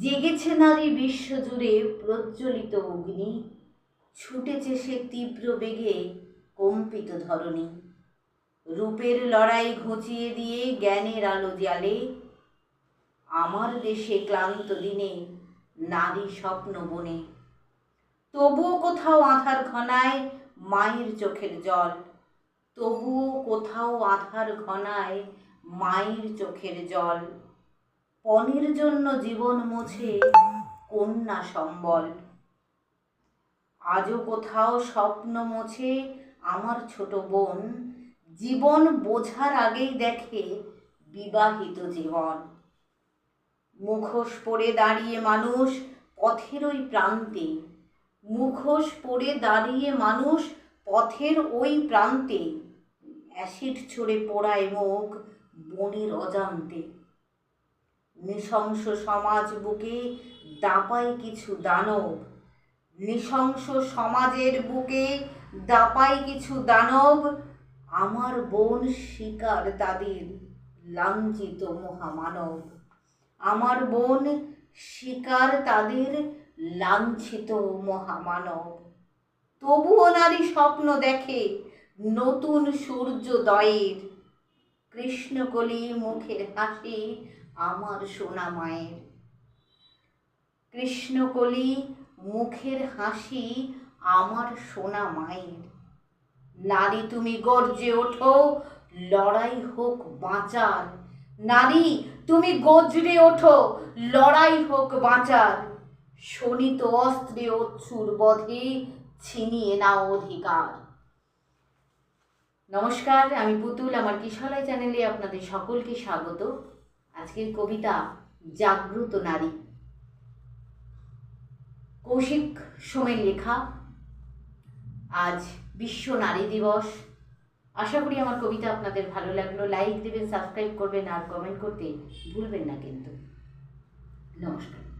জেগেছে নারী বিশ্বজুড়ে প্রজ্বলিত অগ্নি। ছুটেছে সে তীব্র বেগে কম্পিত ধরণী। রূপের লড়াই ঘুচিয়ে দিয়ে জ্ঞানের আলো জ্বালে। আমার দেশে ক্লান্ত দিনে নারী স্বপ্ন বনে। তবুও কোথাও আধার ঘনায় মায়ের চোখের জল। তবুও কোথাও আধার ঘনায় মায়ের চোখের জল। পণের জন্য জীবন মুছে কন্যা সম্বল। আজও কোথাও স্বপ্ন মোছে আমার ছোট বোন। জীবন বোঝার আগেই দেখে বিবাহিত জীবন। মুখোশ পরে দাঁড়িয়ে মানুষ পথের ওই প্রান্তে। মুখোশ পরে দাঁড়িয়ে মানুষ পথের ওই প্রান্তে। অ্যাসিড ছড়ে পোড়ায় মুখ বনের অজান্তে। নৃশংস সমাজ বুকে দাপায় কিছু দানব। নৃশংস সমাজের বুকে দাপায় কিছু দানব। আমার বোন শিকার তাদের লাঞ্ছিত মহামানব। আমার বোন শিকার তাদের লাঞ্ছিত মহামানব। তবুও নারী স্বপ্ন দেখে নতুন সূর্যোদয়ের। কৃষ্ণকলি মুখের হাসি আমার সোনা মায়ের। কৃষ্ণকলি মুখের হাসি আমার সোনা মায়ের। নারী তুমি গর্জে ওঠো, লড়াই হোক বাঁচার। নারী তুমি গর্জে ওঠো, লড়াই হোক বাঁচার। শোনিত অস্ত্রে অচ্ছুর বধে ছিনিয়ে নাও অধিকার। নমস্কার, আমি পুতুল, আমার কিশলয় চ্যানেলে আপনাদের সকলকে স্বাগত। আজকের কবিতা জাগ্রত নারী। কৌশিক সোমের লেখা, আজ বিশ্ব নারী দিবস। আশা করি আমার কবিতা আপনাদের ভালো লাগল। লাইক দেবেন সাবস্ক্রাইব করবেন, আর কমেন্ট করতে ভুলবেন না কিন্তু। নমস্কার।